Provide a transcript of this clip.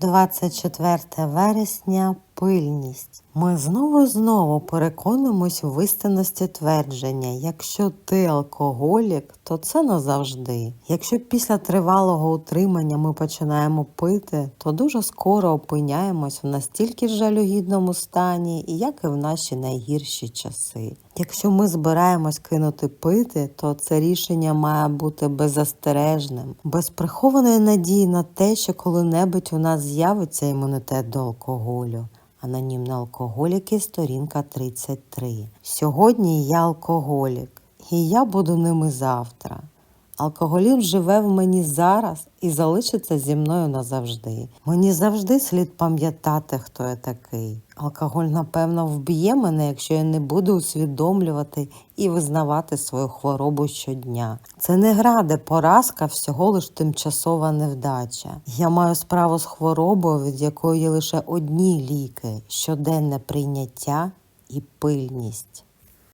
24 вересня пильність. Ми знову-знову переконуємось в істинності твердження: якщо ти алкоголік, то це назавжди. Якщо після тривалого утримання ми починаємо пити, то дуже скоро опиняємось в настільки жалюгідному стані, як і в наші найгірші часи. Якщо ми збираємось кинути пити, то це рішення має бути беззастережним, без прихованої надії на те, що коли-небудь у нас з'явиться імунітет до алкоголю. Анонімний алкоголіки, сторінка 33. Сьогодні я алкоголік, і я буду ними завтра. Алкоголізм живе в мені зараз і залишиться зі мною назавжди. Мені завжди слід пам'ятати, хто я такий. Алкоголь, напевно, вб'є мене, якщо я не буду усвідомлювати і визнавати свою хворобу щодня. Це не гра, де поразка всього лиш тимчасова невдача. Я маю справу з хворобою, від якої лише одні ліки щоденне прийняття і пильність.